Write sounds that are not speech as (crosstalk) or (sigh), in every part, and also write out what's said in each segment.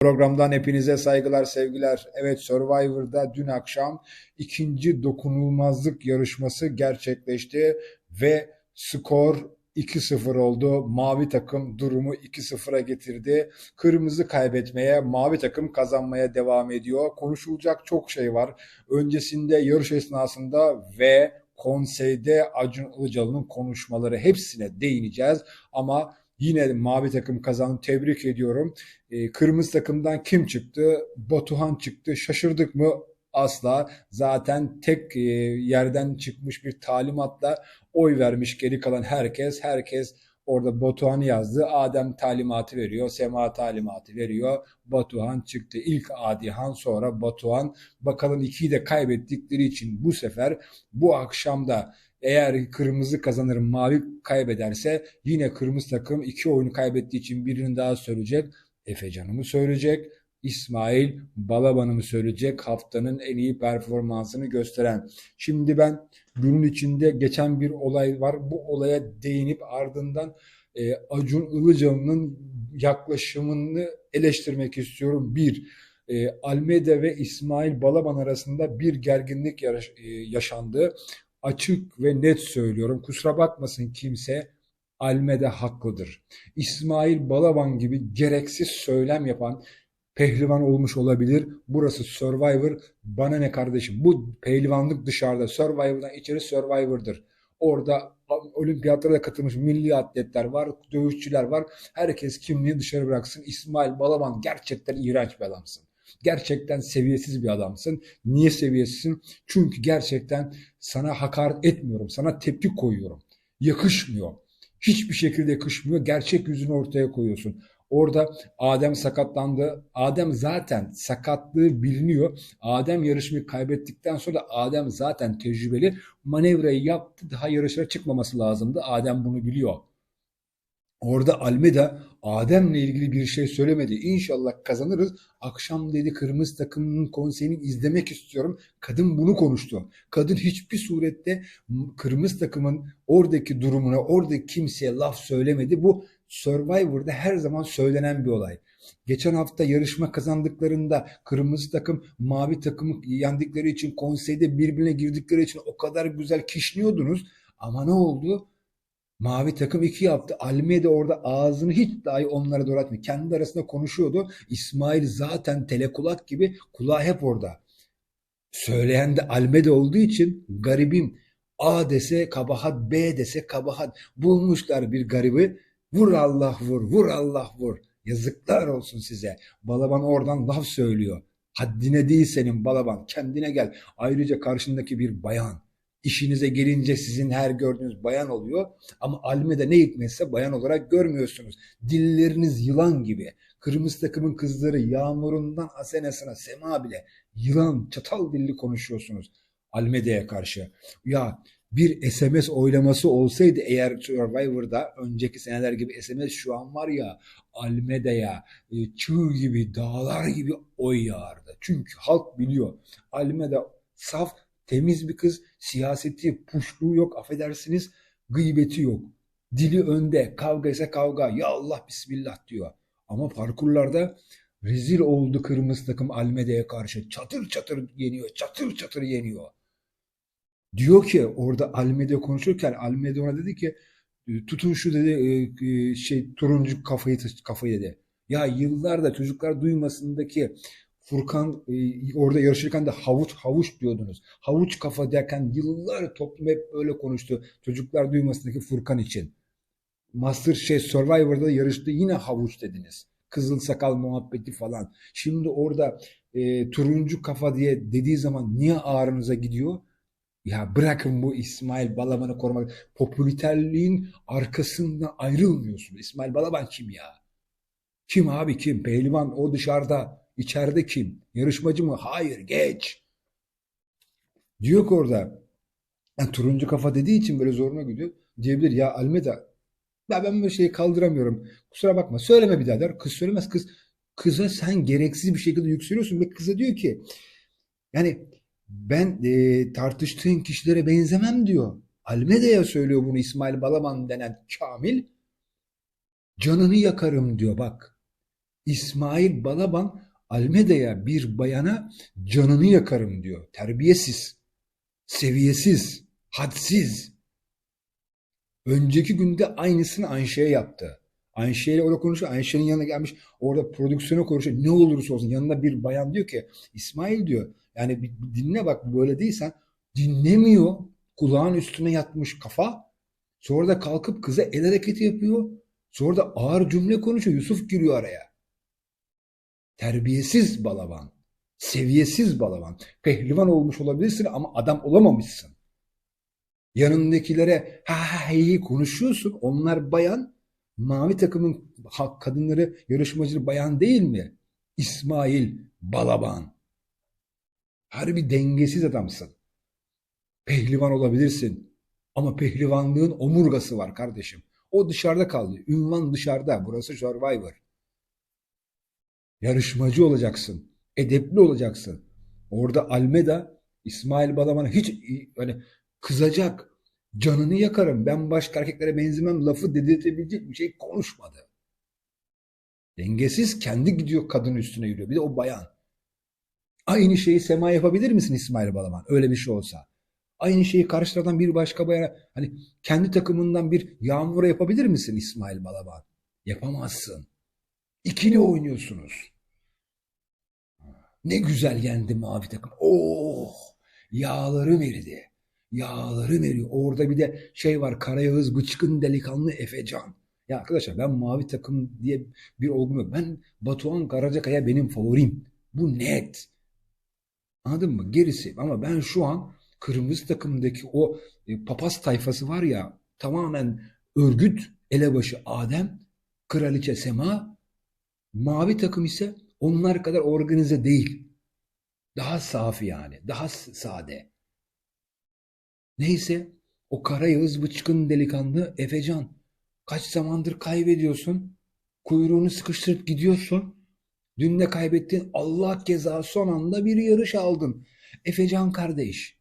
Programdan hepinize saygılar, sevgiler. Evet Survivor'da dün akşam ikinci dokunulmazlık yarışması gerçekleşti ve skor 2-0 oldu. Mavi takım durumu 2-0'a getirdi. Kırmızı kaybetmeye, mavi takım kazanmaya devam ediyor. Konuşulacak çok şey var. Öncesinde yarış esnasında ve konseyde Acun Ilıcalı'nın konuşmaları hepsine değineceğiz. Ama Yine mavi takım kazandı. Tebrik ediyorum. E, kırmızı takımdan kim çıktı? Batuhan çıktı. Şaşırdık mı? Asla. Zaten tek e, yerden çıkmış bir talimatla oy vermiş geri kalan herkes. Herkes orada Batuhan'ı yazdı. Adem talimatı veriyor. Sema talimatı veriyor. Batuhan çıktı. İlk Adihan sonra Batuhan. Bakalım ikiyi de kaybettikleri için bu sefer bu akşam da eğer kırmızı kazanır mavi kaybederse yine kırmızı takım iki oyunu kaybettiği için birini daha söyleyecek. Efecan'ı mı söyleyecek? İsmail Balaban'ı mı söyleyecek? Haftanın en iyi performansını gösteren. Şimdi ben günün içinde geçen bir olay var. Bu olaya değinip ardından e, Acun Ilıcalı'nın yaklaşımını eleştirmek istiyorum. Bir, e, Almeda ve İsmail Balaban arasında bir gerginlik yaş- e, yaşandı açık ve net söylüyorum. Kusura bakmasın kimse Almeda haklıdır. İsmail Balaban gibi gereksiz söylem yapan pehlivan olmuş olabilir. Burası Survivor. Bana ne kardeşim? Bu pehlivanlık dışarıda. Survivor'dan içeri Survivor'dır. Orada olimpiyatlara da katılmış milli atletler var, dövüşçüler var. Herkes kimliğini dışarı bıraksın. İsmail Balaban gerçekten iğrenç bir adamsın. Gerçekten seviyesiz bir adamsın. Niye seviyesizsin? Çünkü gerçekten sana hakaret etmiyorum. Sana tepki koyuyorum. Yakışmıyor. Hiçbir şekilde yakışmıyor. Gerçek yüzünü ortaya koyuyorsun. Orada Adem sakatlandı. Adem zaten sakatlığı biliniyor. Adem yarışmayı kaybettikten sonra Adem zaten tecrübeli. Manevrayı yaptı. Daha yarışlara çıkmaması lazımdı. Adem bunu biliyor. Orada Almeda Adem'le ilgili bir şey söylemedi. İnşallah kazanırız. Akşam dedi kırmızı takımının konseyini izlemek istiyorum. Kadın bunu konuştu. Kadın hiçbir surette kırmızı takımın oradaki durumuna, oradaki kimseye laf söylemedi. Bu Survivor'da her zaman söylenen bir olay. Geçen hafta yarışma kazandıklarında kırmızı takım mavi takımı yendikleri için konseyde birbirine girdikleri için o kadar güzel kişniyordunuz. Ama ne oldu? Mavi takım iki yaptı. Almeda orada ağzını hiç dahi onlara doğru atmıyor. Kendi arasında konuşuyordu. İsmail zaten telekulak gibi kulağı hep orada. Söyleyen de Almeda olduğu için garibim A dese kabahat, B dese kabahat. Bulmuşlar bir garibi. Vur Allah vur, vur Allah vur. Yazıklar olsun size. Balaban oradan laf söylüyor. Haddine değil senin Balaban. Kendine gel. Ayrıca karşındaki bir bayan. İşinize gelince sizin her gördüğünüz bayan oluyor. Ama Almeda ne hikmetse bayan olarak görmüyorsunuz. Dilleriniz yılan gibi. Kırmızı takımın kızları Yağmur'undan Asena'sına Sema bile yılan çatal dilli konuşuyorsunuz. Almeda'ya karşı. Ya bir SMS oylaması olsaydı eğer Survivor'da önceki seneler gibi SMS şu an var ya Almeda'ya e, çığ gibi dağlar gibi oy yağardı. Çünkü halk biliyor. Almeda saf temiz bir kız siyaseti puşluğu yok affedersiniz gıybeti yok. Dili önde kavga ise kavga ya Allah bismillah diyor. Ama parkurlarda rezil oldu kırmızı takım Almeda'ya karşı çatır çatır yeniyor çatır çatır yeniyor. Diyor ki orada Almeda konuşurken Almeda ona dedi ki e, tutun şu dedi e, e, şey turuncu kafayı kafayı dedi. Ya yıllarda çocuklar duymasındaki Furkan orada yarışırken de havuç havuç diyordunuz. Havuç kafa derken yıllar toplum hep öyle konuştu. Çocuklar duymasındaki Furkan için. Master şey Survivor'da yarıştı yine havuç dediniz. Kızıl sakal muhabbeti falan. Şimdi orada e, turuncu kafa diye dediği zaman niye ağrınıza gidiyor? Ya bırakın bu İsmail Balaban'ı korumak. Popülerliğin arkasından ayrılmıyorsun. İsmail Balaban kim ya? Kim abi kim? Pehlivan o dışarıda. İçeride kim? Yarışmacı mı? Hayır geç. Diyor ki orada yani turuncu kafa dediği için böyle zoruna gidiyor. Diyebilir ya Almeda ya ben böyle şeyi kaldıramıyorum. Kusura bakma. Söyleme bir daha der. Kız söylemez. Kız kıza sen gereksiz bir şekilde yükseliyorsun ve kıza diyor ki yani ben e, tartıştığın kişilere benzemem diyor. Almeda'ya söylüyor bunu İsmail Balaban denen Kamil. Canını yakarım diyor bak. İsmail Balaban Almeda'ya bir bayana canını yakarım diyor. Terbiyesiz, seviyesiz, hadsiz. Önceki günde aynısını Ayşe'ye yaptı. Ayşe ile orada konuşuyor. Ayşe'nin yanına gelmiş. Orada prodüksiyona konuşuyor. Ne olursa olsun yanında bir bayan diyor ki İsmail diyor. Yani bir, bir dinle bak böyle değilsen dinlemiyor. Kulağın üstüne yatmış kafa. Sonra da kalkıp kıza el hareketi yapıyor. Sonra da ağır cümle konuşuyor. Yusuf giriyor araya. Terbiyesiz balaban. Seviyesiz balaban. Pehlivan olmuş olabilirsin ama adam olamamışsın. Yanındakilere ha ha hey konuşuyorsun. Onlar bayan. Mavi takımın kadınları yarışmacı bayan değil mi? İsmail Balaban. Harbi dengesiz adamsın. Pehlivan olabilirsin. Ama pehlivanlığın omurgası var kardeşim. O dışarıda kaldı. Ünvan dışarıda. Burası Survivor. Yarışmacı olacaksın. Edepli olacaksın. Orada Almeda İsmail Balaban'a hiç öyle kızacak. Canını yakarım. Ben başka erkeklere benzemem lafı dedirtebilecek bir şey konuşmadı. Dengesiz kendi gidiyor kadın üstüne yürüyor. Bir de o bayan. Aynı şeyi Sema yapabilir misin İsmail Balaban? Öyle bir şey olsa. Aynı şeyi karşı taraftan bir başka bayana hani kendi takımından bir Yağmur'a yapabilir misin İsmail Balaban? Yapamazsın. İkili oynuyorsunuz. Ne güzel yendi mavi takım. Oh! Yağları verdi. Yağları veriyor. Orada bir de şey var. Karayağız bıçkın delikanlı Efecan. Ya arkadaşlar ben mavi takım diye bir olgum yok. Ben Batuhan Karacakaya benim favorim. Bu net. Anladın mı? Gerisi. Ama ben şu an kırmızı takımdaki o e, papaz tayfası var ya tamamen örgüt elebaşı Adem, kraliçe Sema, mavi takım ise onlar kadar organize değil. Daha safi yani. Daha sade. Neyse o kara Yağız bıçkın delikanlı Efecan. Kaç zamandır kaybediyorsun. Kuyruğunu sıkıştırıp gidiyorsun. Dün de kaybettin. Allah keza son anda bir yarış aldın. Efecan kardeş.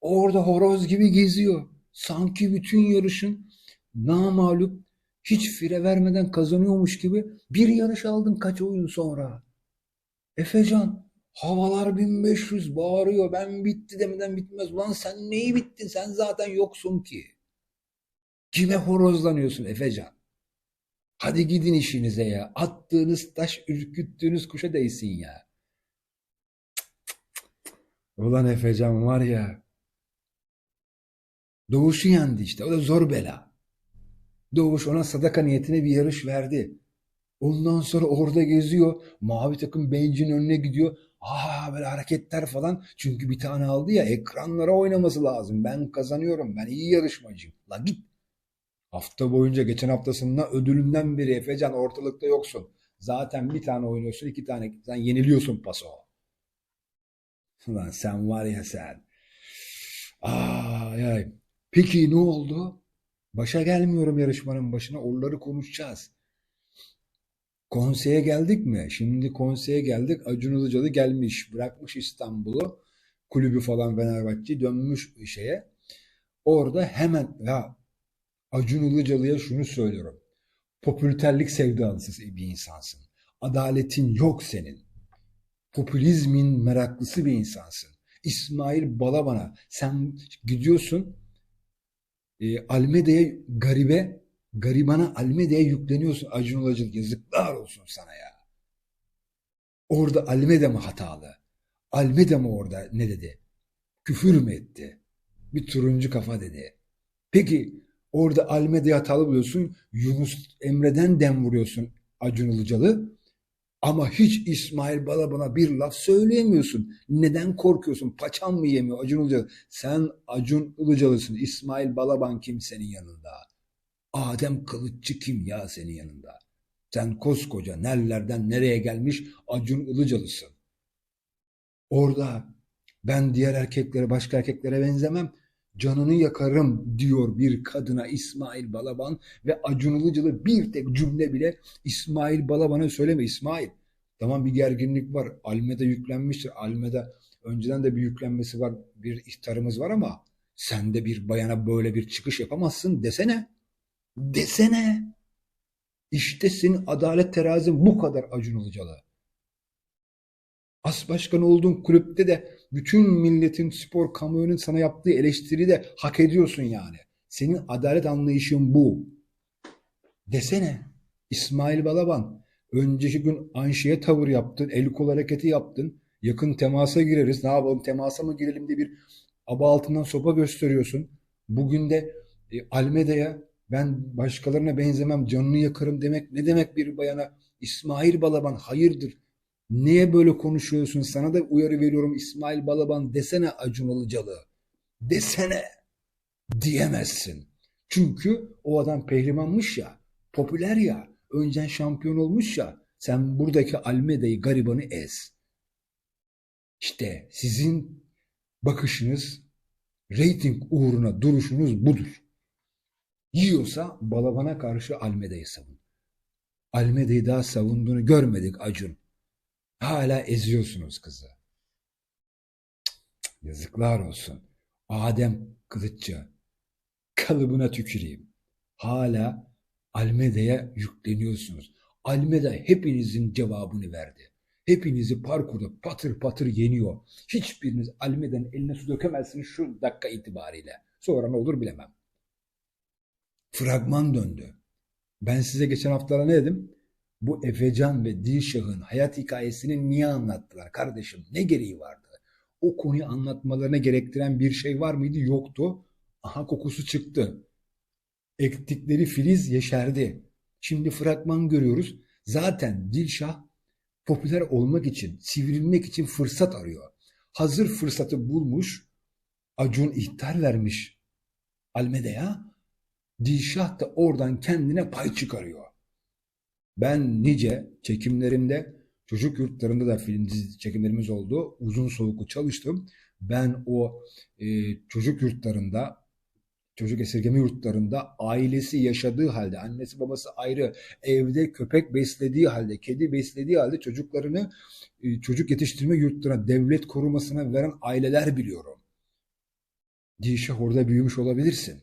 Orada horoz gibi geziyor. Sanki bütün yarışın namağlup hiç fire vermeden kazanıyormuş gibi bir yarış aldın kaç oyun sonra. Efecan havalar 1500 bağırıyor. Ben bitti demeden bitmez. Ulan sen neyi bittin? Sen zaten yoksun ki. Kime horozlanıyorsun Efecan? Hadi gidin işinize ya. Attığınız taş ürküttüğünüz kuşa değsin ya. Ulan Efecan var ya. Doğuş'u yendi işte. O da zor bela. Doğuş ona sadaka niyetine bir yarış verdi. Ondan sonra orada geziyor. Mavi takım bencin önüne gidiyor. Aa böyle hareketler falan. Çünkü bir tane aldı ya ekranlara oynaması lazım. Ben kazanıyorum. Ben iyi yarışmacıyım. La git. Hafta boyunca geçen haftasında ödülünden beri Efecan ortalıkta yoksun. Zaten bir tane oynuyorsun, iki tane sen yeniliyorsun paso. Lan sen var ya sen. Ay ay. Peki ne oldu? Başa gelmiyorum yarışmanın başına. Oraları konuşacağız. Konseye geldik mi? Şimdi konseye geldik. Acun Ilıcalı gelmiş. Bırakmış İstanbul'u. Kulübü falan Fenerbahçe dönmüş şeye. Orada hemen ya Acun Ilıcalı'ya şunu söylüyorum. Popülterlik sevdalısı bir insansın. Adaletin yok senin. Popülizmin meraklısı bir insansın. İsmail Balaban'a sen gidiyorsun e, Almeda'ya garibe garibana Almeda'ya yükleniyorsun Acun Ilıcalı. Yazıklar olsun sana ya. Orada Almeda mı hatalı? Almeda mı orada ne dedi? Küfür mü etti? Bir turuncu kafa dedi. Peki orada Almeda'yı hatalı buluyorsun. Yunus Emre'den dem vuruyorsun Acun Ilıcalı. Ama hiç İsmail Balaban'a bir laf söyleyemiyorsun. Neden korkuyorsun? Paçan mı yemiyor Acun Ilıcalı? Sen Acun Ilıcalı'sın. İsmail Balaban kim senin yanında? Adem Kılıççı kim ya senin yanında? Sen koskoca nerelerden nereye gelmiş Acun Ilıcalısın. Orada ben diğer erkeklere başka erkeklere benzemem. Canını yakarım diyor bir kadına İsmail Balaban ve Acun Ilıcalı bir tek cümle bile İsmail Balaban'a söyleme İsmail. Tamam bir gerginlik var. Almeda yüklenmiştir. Almeda önceden de bir yüklenmesi var. Bir ihtarımız var ama sen de bir bayana böyle bir çıkış yapamazsın desene. Desene. İşte senin adalet terazin bu kadar Acun Ilıcalı. As başkan olduğun kulüpte de bütün milletin spor kamuoyunun sana yaptığı eleştiri de hak ediyorsun yani. Senin adalet anlayışın bu. Desene İsmail Balaban önceki gün Anşi'ye tavır yaptın, el kol hareketi yaptın. Yakın temasa gireriz. Ne yapalım temasa mı girelim diye bir aba altından sopa gösteriyorsun. Bugün de e, Almeda'ya ben başkalarına benzemem canını yakarım demek ne demek bir bayana İsmail Balaban hayırdır niye böyle konuşuyorsun? Sana da uyarı veriyorum. İsmail Balaban desene Acun Ilıcalı. Desene diyemezsin. Çünkü o adam pehlivanmış ya popüler ya öncen şampiyon olmuş ya sen buradaki Almeda'yı garibanı ez. İşte sizin bakışınız reyting uğruna duruşunuz budur. Yiyorsa Balaban'a karşı Almeda'yı savun. Almeda'yı daha savunduğunu görmedik Acun. Hala eziyorsunuz kızı. yazıklar olsun. Adem Kılıççı. Kalıbına tüküreyim. Hala Almeda'ya yükleniyorsunuz. Almeda hepinizin cevabını verdi. Hepinizi parkurda patır patır yeniyor. Hiçbiriniz Almeda'nın eline su dökemezsiniz şu dakika itibariyle. Sonra ne olur bilemem fragman döndü. Ben size geçen haftalara ne dedim? Bu Efecan ve Dilşah'ın hayat hikayesini niye anlattılar kardeşim? Ne gereği vardı? O konuyu anlatmalarına gerektiren bir şey var mıydı? Yoktu. Aha kokusu çıktı. Ektikleri filiz yeşerdi. Şimdi fragman görüyoruz. Zaten Dilşah popüler olmak için, sivrilmek için fırsat arıyor. Hazır fırsatı bulmuş, Acun ihtar vermiş Almeda'ya Dilşah da oradan kendine pay çıkarıyor. Ben nice çekimlerimde çocuk yurtlarında da film dizi çekimlerimiz oldu. Uzun soluklu çalıştım. Ben o e, çocuk yurtlarında çocuk esirgeme yurtlarında ailesi yaşadığı halde, annesi babası ayrı, evde köpek beslediği halde, kedi beslediği halde çocuklarını e, çocuk yetiştirme yurtlarına, devlet korumasına veren aileler biliyorum. Dilşah orada büyümüş olabilirsin.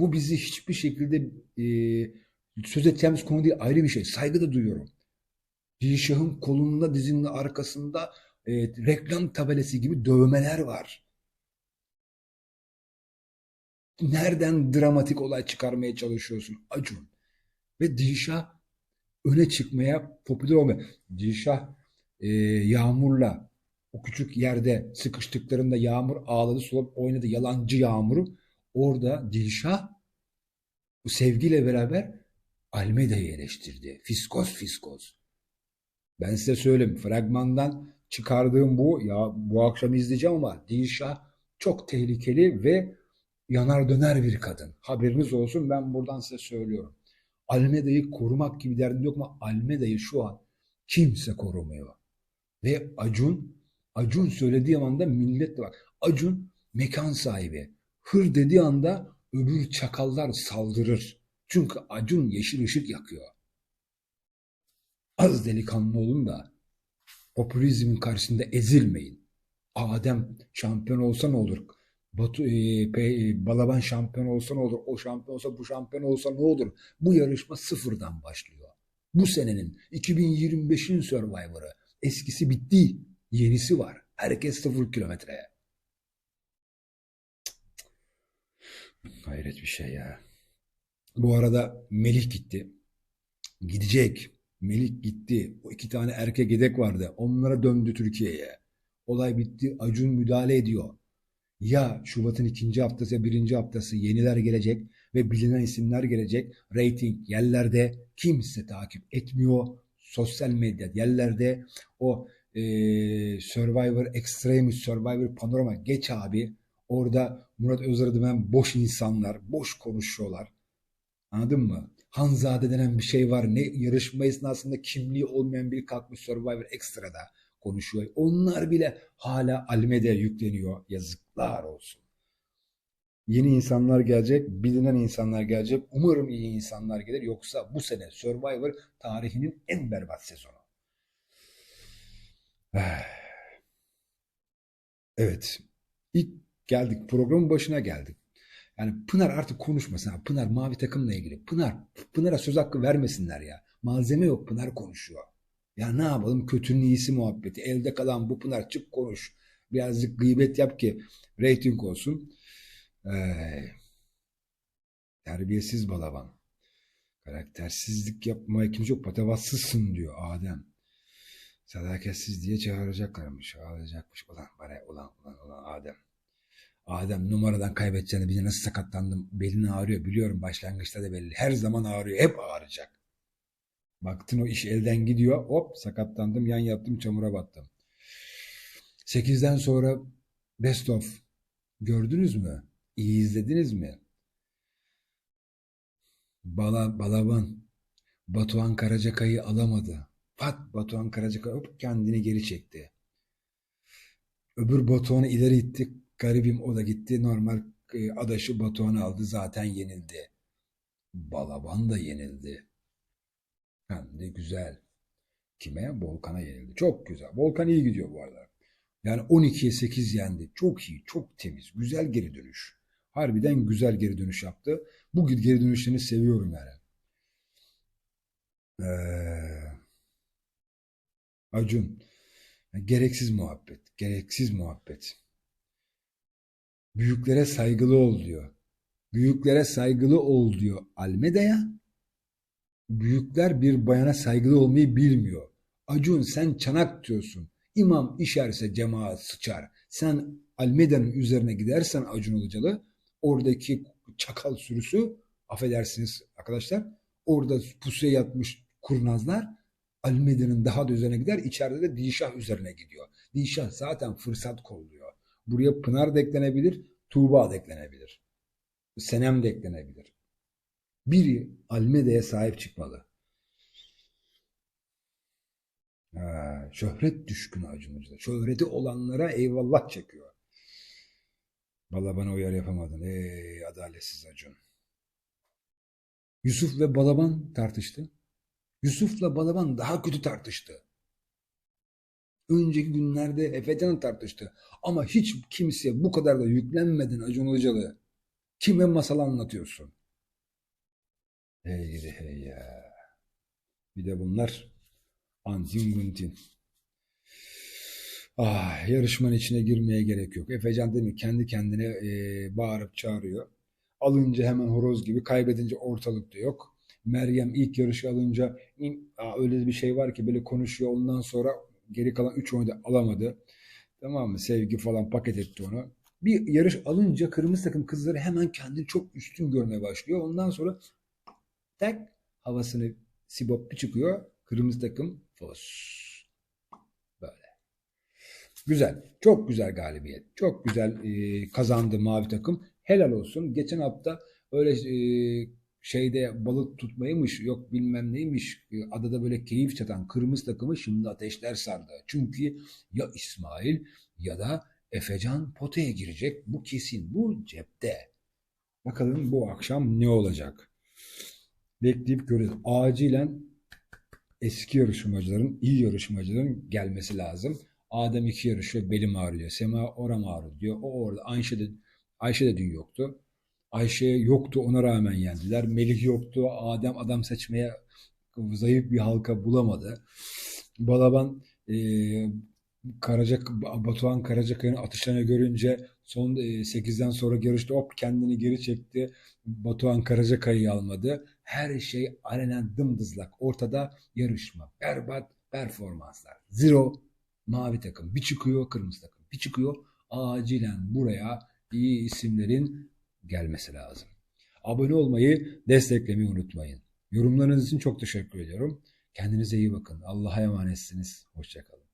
Bu bizi hiçbir şekilde e, söz edeceğimiz konu değil ayrı bir şey. Saygı da duyuyorum. Dilşah'ın kolunda dizinin arkasında e, reklam tabelası gibi dövmeler var. Nereden dramatik olay çıkarmaya çalışıyorsun Acun? Ve Dilşah öne çıkmaya, popüler olmaya. Dilşah e, Yağmur'la o küçük yerde sıkıştıklarında Yağmur ağladı, solup oynadı yalancı Yağmur'u. Orada Dilşah bu sevgiyle beraber Almeda'yı eleştirdi. Fiskos fiskos. Ben size söyleyeyim fragmandan çıkardığım bu ya bu akşam izleyeceğim ama Dilşah çok tehlikeli ve yanar döner bir kadın. Haberiniz olsun ben buradan size söylüyorum. Almeda'yı korumak gibi derdim yok ama Almeda'yı şu an kimse korumuyor. Ve Acun, Acun söylediği anda millet de bak. Acun mekan sahibi hır dediği anda öbür çakallar saldırır. Çünkü Acun yeşil ışık yakıyor. Az delikanlı olun da popülizmin karşısında ezilmeyin. Adem şampiyon olsa ne olur? Batu, e, pe, Balaban şampiyon olsa ne olur? O şampiyon olsa bu şampiyon olsa ne olur? Bu yarışma sıfırdan başlıyor. Bu senenin 2025'in Survivor'ı. Eskisi bitti. Yenisi var. Herkes sıfır kilometreye. Hayret bir şey ya. Bu arada Melih gitti. Gidecek. Melih gitti. O iki tane erkek yedek vardı. Onlara döndü Türkiye'ye. Olay bitti. Acun müdahale ediyor. Ya Şubat'ın ikinci haftası ya birinci haftası yeniler gelecek ve bilinen isimler gelecek. Rating yerlerde kimse takip etmiyor. Sosyal medya yerlerde o e, Survivor Extreme Survivor Panorama geç abi. Orada Murat Özarı ben boş insanlar, boş konuşuyorlar. Anladın mı? Hanzade denen bir şey var. Ne yarışma esnasında kimliği olmayan bir kalkmış Survivor Extra'da konuşuyor. Onlar bile hala Almeda'ya yükleniyor. Yazıklar olsun. Yeni insanlar gelecek, bilinen insanlar gelecek. Umarım iyi insanlar gelir. Yoksa bu sene Survivor tarihinin en berbat sezonu. (sighs) Evet. İlk geldik. Programın başına geldik. Yani Pınar artık konuşmasın. Pınar mavi takımla ilgili. Pınar, Pınar'a söz hakkı vermesinler ya. Malzeme yok Pınar konuşuyor. Ya ne yapalım kötünün iyisi muhabbeti. Elde kalan bu Pınar çık konuş. Birazcık gıybet yap ki reyting olsun. Ee, terbiyesiz balaban. Karaktersizlik yapmaya kimse yok. Patavatsızsın diyor Adem. Sadakatsiz diye çağıracaklarmış. Ağlayacakmış. Ulan bana ulan ulan ulan Adem. Adem numaradan kaybedeceğini bize nasıl sakatlandım. Belin ağrıyor biliyorum başlangıçta da belli. Her zaman ağrıyor. Hep ağrıyacak. Baktın o iş elden gidiyor. Hop sakatlandım. Yan yattım çamura battım. 8'den sonra Best of. Gördünüz mü? İyi izlediniz mi? Bala, Balaban. Batuhan Karacakay'ı alamadı. Pat Batuhan Karacakay hop kendini geri çekti. Öbür Batuhan'ı ileri itti. Garibim o da gitti. Normal e, adaşı Batuhan'ı aldı. Zaten yenildi. Balaban da yenildi. Hem de güzel. Kime? Volkan'a yenildi. Çok güzel. Volkan iyi gidiyor bu arada. Yani 12'ye 8 yendi. Çok iyi, çok temiz. Güzel geri dönüş. Harbiden güzel geri dönüş yaptı. Bu geri dönüşlerini seviyorum yani. Ee, Acun. Gereksiz muhabbet. Gereksiz muhabbet. Büyüklere saygılı ol diyor. Büyüklere saygılı ol diyor Almeda'ya. Büyükler bir bayana saygılı olmayı bilmiyor. Acun sen çanak diyorsun. İmam işerse cemaat sıçar. Sen Almeda'nın üzerine gidersen Acun Ilıcalı oradaki çakal sürüsü affedersiniz arkadaşlar orada pusuya yatmış kurnazlar Almeda'nın daha da üzerine gider. içeride de Dişah üzerine gidiyor. Dişah zaten fırsat kolluyor. Buraya Pınar da eklenebilir, Tuğba da. Senem de eklenebilir. Biri Almeda'ya sahip çıkmalı. Ha, şöhret düşkünü Ilıcalı. Şöhreti olanlara eyvallah çekiyor. Valla bana uyar yapamadın. Ey adaletsiz Acun. Yusuf ve Balaban tartıştı. Yusuf'la Balaban daha kötü tartıştı. Önceki günlerde Efecan tartıştı. Ama hiç kimseye bu kadar da yüklenmedin Acun Ilıcalı. Kime masal anlatıyorsun? Hey gidi hey ya. Bir de bunlar antin guntin. Ah, yarışmanın içine girmeye gerek yok. Efecan değil mi? Kendi kendine e, bağırıp çağırıyor. Alınca hemen horoz gibi, kaybedince ortalıkta yok. Meryem ilk yarışı alınca öyle bir şey var ki böyle konuşuyor. Ondan sonra geri kalan 3 oyunda alamadı. Tamam mı? Sevgi falan paket etti onu. Bir yarış alınca kırmızı takım kızları hemen kendini çok üstün görmeye başlıyor. Ondan sonra tek havasını sibop bir çıkıyor. Kırmızı takım fos. Böyle. Güzel. Çok güzel galibiyet. Çok güzel e, kazandı mavi takım. Helal olsun. Geçen hafta öyle e, şeyde balık tutmaymış yok bilmem neymiş e, adada böyle keyif çatan kırmızı takımı şimdi ateşler sardı. Çünkü ya İsmail ya da Efecan potaya girecek. Bu kesin. Bu cepte. Bakalım bu akşam ne olacak? Bekleyip göreceğiz. Acilen eski yarışmacıların, iyi yarışmacıların gelmesi lazım. Adem iki yarışıyor, belim ağrıyor. Sema oram ağrıyor diyor. O orada. Ayşe de, Ayşe de dün yoktu. Ayşe yoktu ona rağmen yendiler. Melih yoktu. Adem adam seçmeye zayıf bir halka bulamadı. Balaban e, Karacak, Batuhan Karacakay'ın atışlarını görünce son e, 8'den sonra yarışta hop kendini geri çekti. Batuhan Karacakay'ı almadı. Her şey alenen dımdızlak. Ortada yarışma. Berbat performanslar. Zero mavi takım. Bir çıkıyor kırmızı takım. Bir çıkıyor acilen buraya iyi isimlerin gelmesi lazım. Abone olmayı, desteklemeyi unutmayın. Yorumlarınız için çok teşekkür ediyorum. Kendinize iyi bakın. Allah'a emanetsiniz. Hoşçakalın.